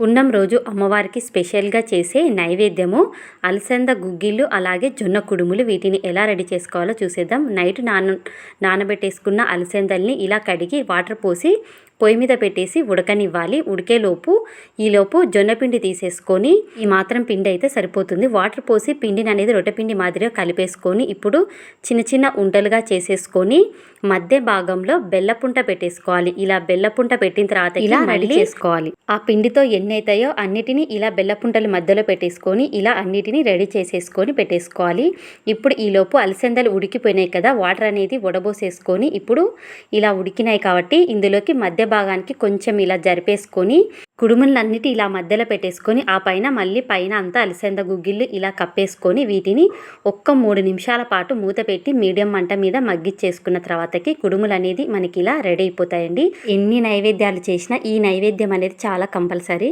పున్నం రోజు అమ్మవారికి స్పెషల్గా చేసే నైవేద్యము అలసంద గుగ్గిళ్ళు అలాగే జొన్న కుడుములు వీటిని ఎలా రెడీ చేసుకోవాలో చూసేద్దాం. నైట్ నాన నానబెట్టేసుకున్న అలసందల్ని ఇలా కడిగి వాటర్ పోసి పొయ్యి మీద పెట్టేసి ఉడకనివ్వాలి. ఉడికేలోపు ఈలోపు జొన్నపిండి తీసేసుకొని ఈ మాత్రం పిండి అయితే సరిపోతుంది. వాటర్ పోసి పిండిని అనేది రొట్టెపిండి మాదిరిగా కలిపేసుకొని ఇప్పుడు చిన్న చిన్న ఉంటలుగా చేసేసుకొని మధ్య భాగంలో బెల్లపుంట పెట్టేసుకోవాలి. ఇలా బెల్లపుంట పెట్టిన తర్వాత ఇలా రెడీ చేసుకోవాలి. ఆ పిండితో ఎన్ని అవుతాయో అన్నిటిని ఇలా బెల్లపుంటలు మధ్యలో పెట్టేసుకొని ఇలా అన్నిటిని రెడీ చేసేసుకొని పెట్టేసుకోవాలి. ఇప్పుడు ఈలోపు అలసందలు ఉడికిపోయినాయి కదా వాటర్ అనేది వడబోసేసుకొని ఇప్పుడు ఇలా ఉడికినాయి కాబట్టి ఇందులోకి మధ్య భాగానికి కొంచెం ఇలా జరిపేసుకొని కుడుములన్నిటి ఇలా మధ్యలో పెట్టేసుకొని ఆ పైన మళ్ళీ పైన అంతా అలసంద గుగ్గిళ్ళు ఇలా కప్పేసుకొని వీటిని ఒక్క మూడు నిమిషాల పాటు మూత పెట్టి మీడియం మంట మీద మగ్గిచ్చేసుకున్న తర్వాతకి కుడుములు అనేది మనకి ఇలా రెడీ అయిపోతాయండి. ఎన్ని నైవేద్యాలు చేసినా ఈ నైవేద్యం అనేది చాలా కంపల్సరీ.